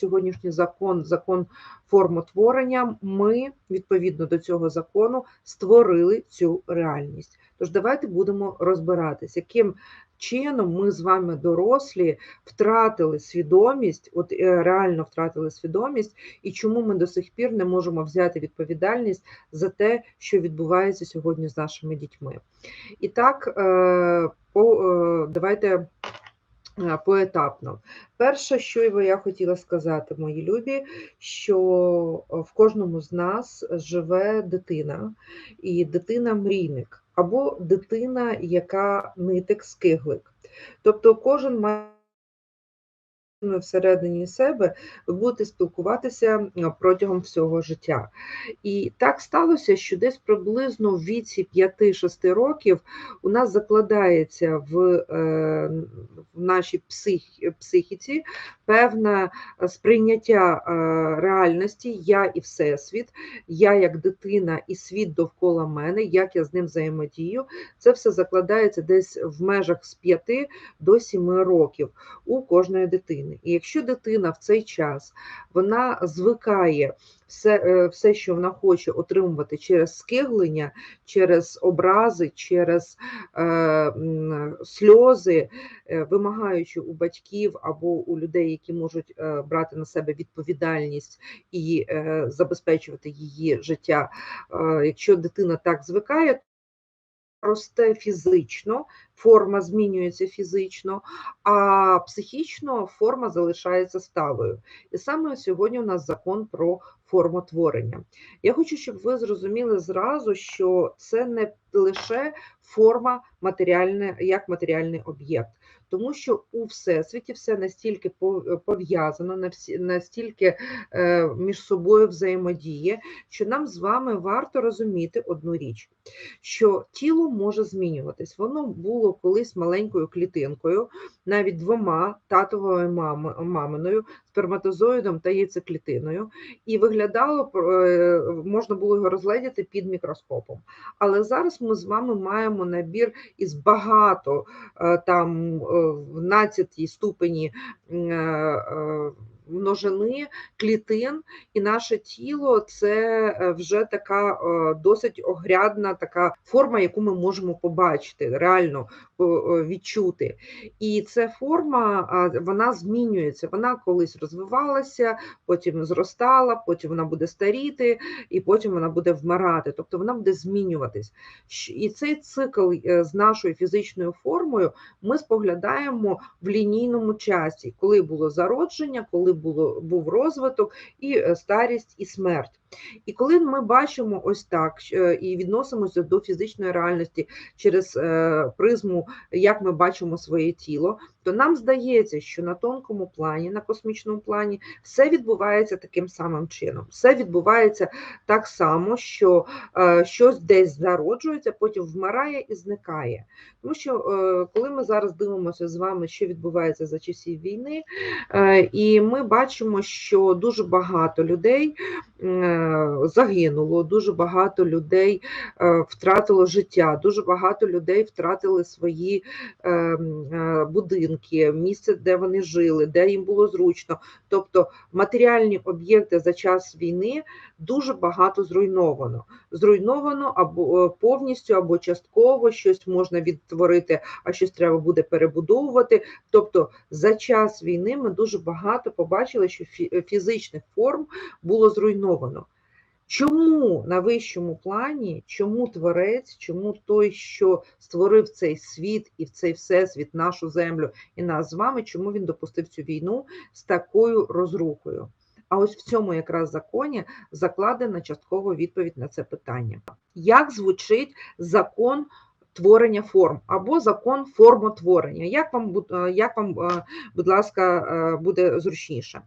сьогоднішній закон, закон формотворення, ми відповідно до цього закону створили цю реальність. Тож давайте будемо розбиратись, яким чином ми з вами дорослі втратили свідомість, от е, реально втратили свідомість, і чому ми до сих пір не можемо взяти відповідальність за те, що відбувається сьогодні з нашими дітьми. І так, е, е, давайте поетапно. Перше, що я хотіла сказати, мої любі, що в кожному з нас живе дитина, і дитина-мрійник, або дитина, яка нитик скиглик. Тобто кожен має всередині себе будете спілкуватися протягом всього життя. І так сталося, що десь приблизно в віці 5-6 років у нас закладається в, е, в нашій псих, психіці певне сприйняття е, реальності, я і всесвіт, я як дитина і світ довкола мене, як я з ним взаємодію. Це все закладається десь в межах з 5 до 7 років у кожної дитини дитини. І якщо дитина в цей час вона звикає все, е, все, що вона хоче отримувати через скиглення, через образи, через е, сльози, е, вимагаючи у батьків або у людей, які можуть е, брати на себе відповідальність і е, забезпечувати її життя. Е, якщо дитина так звикає, росте фізично, форма змінюється фізично, а психічно форма залишається сталою. І саме сьогодні у нас закон про формотворення. Я хочу, щоб ви зрозуміли зразу, що це не лише форма матеріальне, як матеріальний об'єкт тому що у всесвіті все настільки пов'язано, настільки е, між собою взаємодіє, що нам з вами варто розуміти одну річ, що тіло може змінюватись. Воно було колись маленькою клітинкою, навіть двома татовою маминою, сперматозоїдом та яйцеклітиною, і виглядало, е, можна було його розглядіти під мікроскопом. Але зараз ми з вами маємо набір із багато е, там в 12 ступені е, е, множини клітин, і наше тіло це е, вже така досить огрядна така форма, яку ми можемо побачити, реально відчути. І ця форма вона змінюється. Вона колись розвивалася, потім зростала, потім вона буде старіти, і потім вона буде вмирати. Тобто вона буде змінюватись. І цей цикл з нашою фізичною формою ми споглядаємо в лінійному часі, коли було зародження, коли було, був розвиток, і е, старість, і смерть. І коли ми бачимо ось так е, і відносимося до фізичної реальності через е, призму, як ми бачимо своє тіло, то нам здається, що на тонкому плані, на космічному плані, все відбувається таким самим чином. Все відбувається так само, що е, щось десь зароджується, потім вмирає і зникає. Тому що коли ми зараз дивимося з вами, що відбувається за часів війни, і ми бачимо, що дуже багато людей загинуло, дуже багато людей е, втратило життя, дуже багато людей втратили свої е, е, будинки, місце, де вони жили, де їм було зручно. Тобто матеріальні об'єкти за час війни дуже багато зруйновано. Зруйновано або повністю, або частково щось можна відтворити, а щось треба буде перебудовувати. Тобто за час війни ми дуже багато побачили, що фізичних форм було зруйновано. Чому на вищому плані, чому творець, чому той, що створив цей світ і цей всесвіт, нашу землю і нас з вами, чому він допустив цю війну з такою розрухою? А ось в цьому якраз законі закладена часткова відповідь на це питання. Як звучить закон творення форм або закон формотворення? Як вам, як вам, е, будь ласка, е, буде зручніше?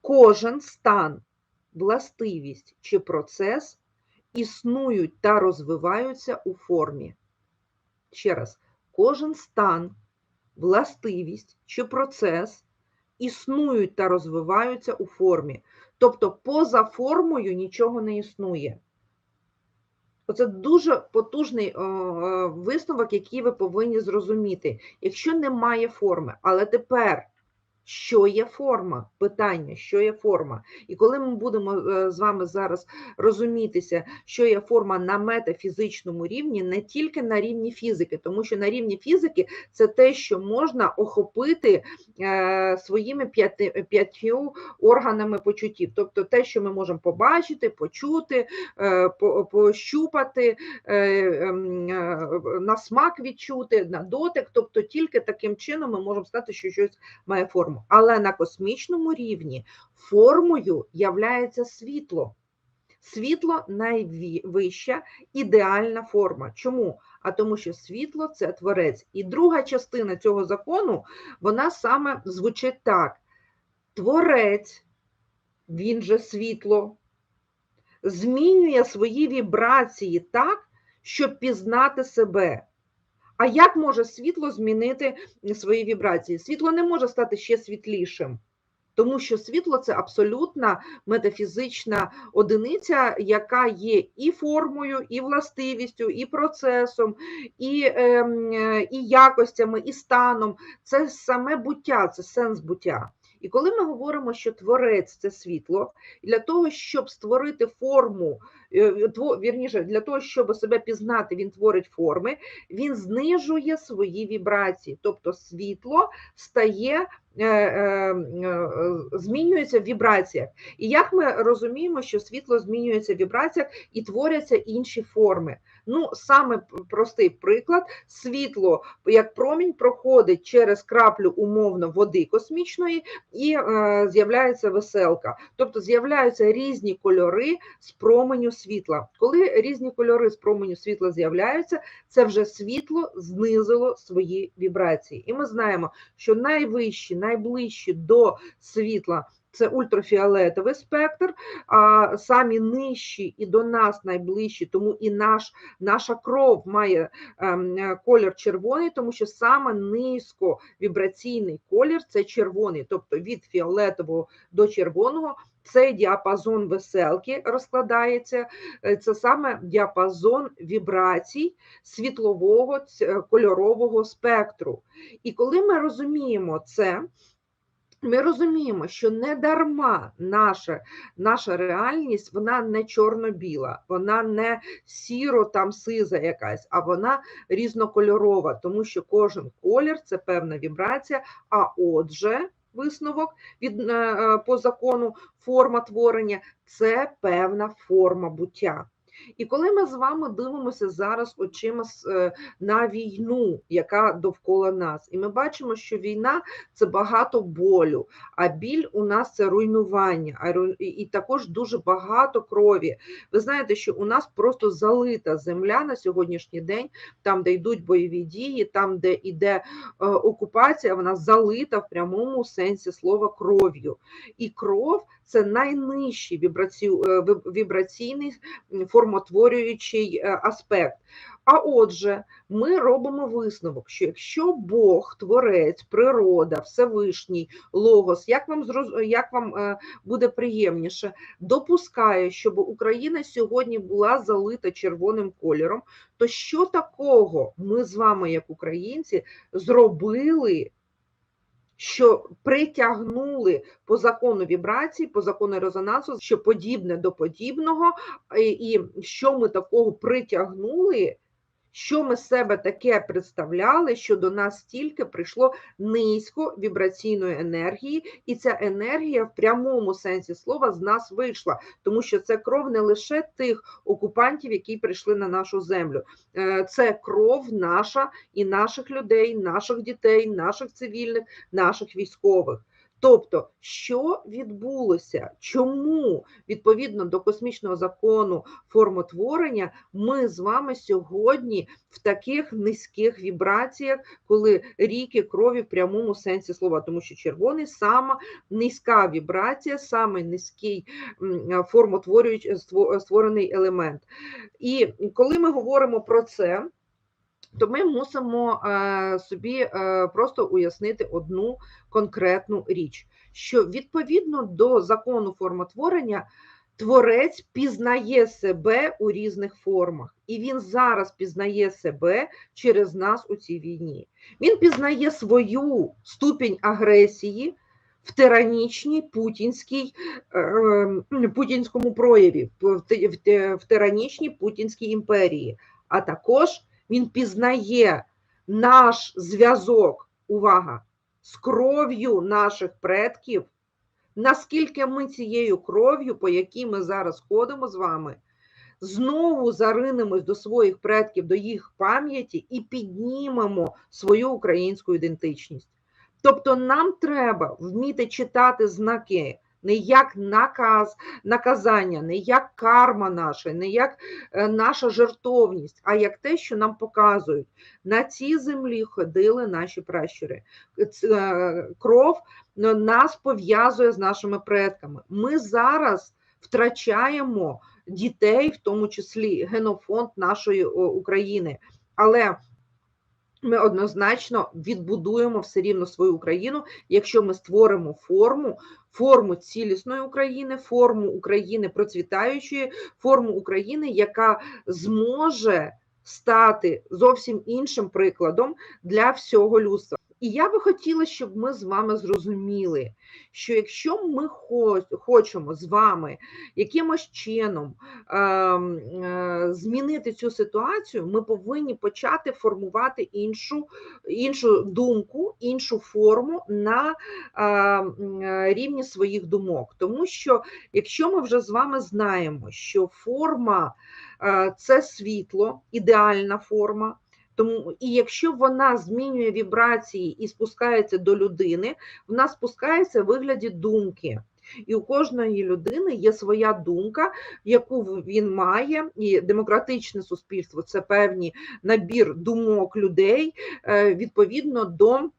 Кожен стан властивість чи процес існують та розвиваються у формі. Ще раз, кожен стан, властивість чи процес існують та розвиваються у формі. Тобто, поза формою нічого не існує. Оце дуже потужний висновок, який ви повинні зрозуміти. Якщо немає форми, але тепер що є форма? Питання, що є форма? І коли ми будемо е, з вами зараз розумітися, що є форма на метафізичному рівні, не тільки на рівні фізики, тому що на рівні фізики це те, що можна охопити е, своїми п'ятью органами почуттів, тобто те, що ми можемо побачити, почути, е, пощупати, ем, на смак відчути, на дотик, тобто тільки таким чином ми можемо сказати, що щось має форму. Але на космічному рівні формою являється світло. Світло найвища ідеальна форма. Чому? А тому, що світло це творець. І друга частина цього закону, вона саме звучить так: творець, він же світло, змінює свої вібрації так, щоб пізнати себе. А як може світло змінити свої вібрації? Світло не може стати ще світлішим, тому що світло це абсолютна метафізична одиниця, яка є і формою, і властивістю, і процесом, і, ем, е, і якостями, і станом. Це саме буття, це сенс буття. І коли ми говоримо, що творець це світло, для того, щоб створити форму, е, вірніше, для того, щоб себе пізнати, він творить форми, він знижує свої вібрації, тобто світло стає, е, е, змінюється в вібраціях. І як ми розуміємо, що світло змінюється в вібраціях і творяться інші форми? Ну, саме простий приклад: світло як промінь проходить через краплю умовно води космічної, і е, з'являється веселка. Тобто з'являються різні кольори з променю світла. Коли різні кольори з променю світла з'являються, це вже світло знизило свої вібрації. І ми знаємо, що найвищі, найближчі до світла. Це ультрафіолетовий спектр, а самі нижчі і до нас найближчі, тому і наш, наша кров має ем, е, колір червоний, тому що саме низьковібраційний колір це червоний, тобто від фіолетового до червоного. Цей діапазон веселки розкладається, е, це саме діапазон вібрацій світлового е, кольорового спектру. І коли ми розуміємо це, ми розуміємо, що не дарма наша, наша реальність вона не чорно-біла, вона не сіро там сиза якась, а вона різнокольорова, тому що кожен колір це певна вібрація. А отже, висновок від е, е, по закону форма творення це певна форма буття. І коли ми з вами дивимося зараз очима е, на війну, яка довкола нас, і ми бачимо, що війна це багато болю, а біль у нас це руйнування, і- також дуже багато крові. Ви знаєте, що у нас просто залита земля на сьогоднішній день, там, де йдуть бойові дії, там, де йде е, окупація, вона залита в прямому сенсі слова кров'ю. І кров це найнижчий вібраці... е, вібраційний формотворюючий е, аспект. А отже, ми робимо висновок, що якщо Бог, Творець, природа, Всевишній, Логос, як вам зроз... як вам е, буде приємніше, допускає, щоб Україна сьогодні була залита червоним кольором, то що такого ми з вами, як українці, зробили? Що притягнули по закону вібрації, по закону резонансу, що подібне до подібного, і, що ми такого притягнули, що ми себе таке представляли, що до нас стільки прийшло низько вібраційної енергії, і ця енергія в прямому сенсі слова з нас вийшла, тому що це кров не лише тих окупантів, які прийшли на нашу землю, Е, це кров наша і наших людей, наших дітей, наших цивільних, наших військових. Тобто, що відбулося? Чому відповідно до космічного закону формотворення ми з вами сьогодні в таких низьких вібраціях, коли ріки крові в прямому сенсі слова, тому що червоний сама низька вібрація, саме низький формотворюючий створений елемент. І коли ми говоримо про це, то ми мусимо е, собі е, просто уяснити одну конкретну річ, що відповідно до закону формотворення творець пізнає себе у різних формах, і він зараз пізнає себе через нас у цій війні. Він пізнає свою ступінь агресії, в тиранічній путінській е, путінському прояві, в, тиранічній путінській імперії. А також він пізнає наш зв'язок, увага, з кров'ю наших предків, наскільки ми цією кров'ю, по якій ми зараз ходимо з вами, знову заринемось до своїх предків, до їх пам'яті і піднімемо свою українську ідентичність. Тобто нам треба вміти читати знаки не як наказ, наказання, не як карма наша, не як е, наша жертовність, а як те, що нам показують. На цій землі ходили наші пращури. Е, Кров ну, нас пов'язує з нашими предками. Ми зараз втрачаємо дітей, в тому числі генофонд нашої України. Але ми однозначно відбудуємо все рівно свою Україну, якщо ми створимо форму, форму цілісної України, форму України процвітаючої, форму України, яка зможе стати зовсім іншим прикладом для всього людства. І я би хотіла, щоб ми з вами зрозуміли, що якщо ми хо- хочемо з вами якимось чином змінити цю ситуацію, ми повинні почати формувати іншу, іншу думку, іншу форму на е, м, е, рівні своїх думок. Тому що якщо ми вже з вами знаємо, що форма е, це світло, ідеальна форма. Тому і якщо вона змінює вібрації і спускається до людини, вона спускається в вигляді думки. І у кожної людини є своя думка, яку він має, і демократичне суспільство це певний набір думок людей е, відповідно до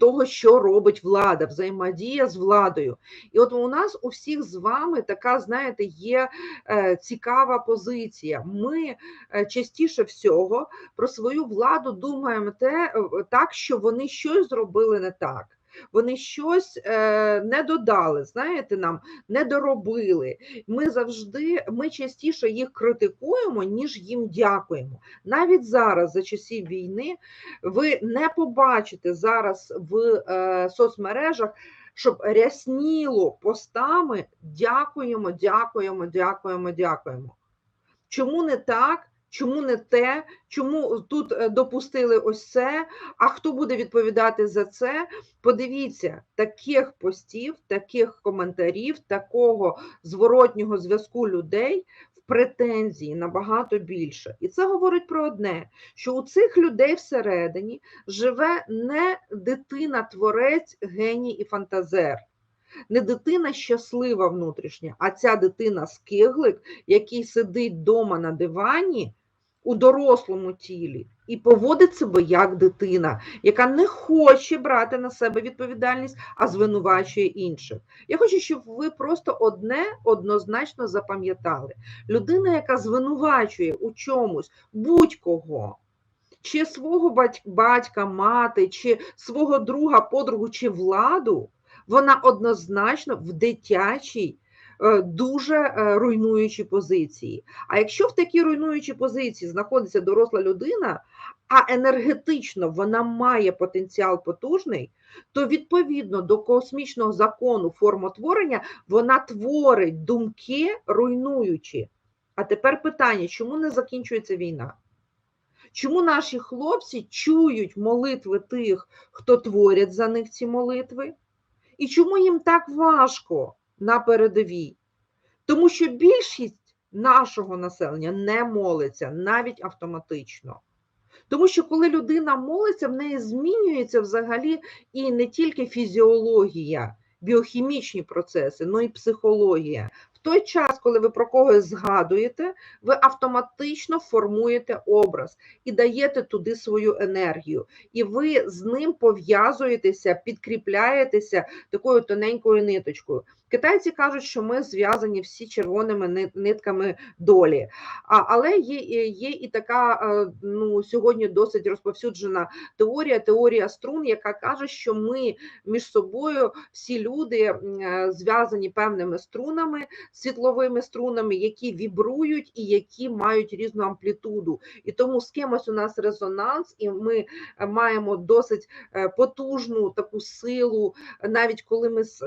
того, що робить влада, взаємодія з владою. І от у нас у всіх з вами така, знаєте, є е, цікава позиція. Ми е, частіше всього про свою владу думаємо те, так, що вони щось зробили не так. Вони щось е, не додали, знаєте, нам не доробили. Ми завжди, ми частіше їх критикуємо, ніж їм дякуємо. Навіть зараз, за часів війни, ви не побачите зараз в е, соцмережах, щоб рясніло постами дякуємо, дякуємо, дякуємо, дякуємо. Чому не так? Чому не те? Чому тут е, допустили ось це? А хто буде відповідати за це? Подивіться, таких постів, таких коментарів, такого зворотнього зв'язку людей в претензії набагато більше. І це говорить про одне: що у цих людей всередині живе не дитина-творець, геній і фантазер. Не дитина щаслива внутрішня, а ця дитина скиглик, який сидить вдома на дивані у дорослому тілі і поводить себе як дитина, яка не хоче брати на себе відповідальність, а звинувачує інших. Я хочу, щоб ви просто одне однозначно запам'ятали: людина, яка звинувачує у чомусь будь-кого. Чи свого батька, мати, чи свого друга, подругу, чи владу, вона однозначно в дитячій, дуже е, руйнуючій позиції. А якщо в такій руйнуючій позиції знаходиться доросла людина, а енергетично вона має потенціал потужний, то відповідно до космічного закону формотворення вона творить думки руйнуючі. А тепер питання: чому не закінчується війна? Чому наші хлопці чують молитви тих, хто творять за них ці молитви? І чому їм так важко на передовій? Тому що більшість нашого населення не молиться навіть автоматично. Тому що коли людина молиться, в неї змінюється взагалі і не тільки фізіологія, біохімічні процеси, але й психологія. В той час, коли ви про когось згадуєте, ви автоматично формуєте образ і даєте туди свою енергію. І ви з ним пов'язуєтеся, підкріпляєтеся такою тоненькою ниточкою. Китайці кажуть, що ми зв'язані всі червоними нитками долі. А, але є, є- і така е, ну, сьогодні досить розповсюджена теорія, теорія струн, яка каже, що ми між собою всі люди е, зв'язані певними струнами, світловими струнами, які вібрують і які мають різну амплітуду. І тому з кимось у нас резонанс, і ми е, маємо досить потужну таку силу, навіть коли ми з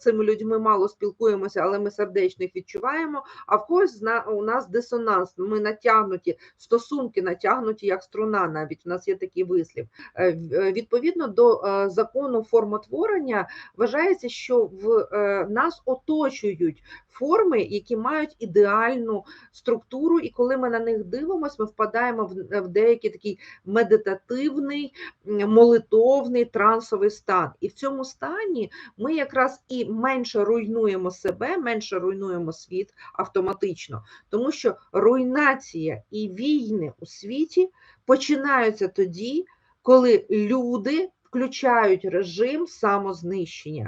цими людьми мало спілкуємося, але ми сердечно їх відчуваємо. А в когось у нас дисонанс. Ми натягнуті, стосунки натягнуті як струна. Навіть у нас є такий вислів. Е, е, Відповідно до е, закону формотворення, вважається, що в нас оточують форми, які мають ідеальну структуру, і коли ми на них дивимося, ми впадаємо в, деякий такий медитативний, молитовний трансовий стан. І в цьому стані ми якраз і менше руйнуємо себе, менше руйнуємо світ автоматично, тому що руйнація і війни у світі починаються тоді, коли люди включають режим самознищення.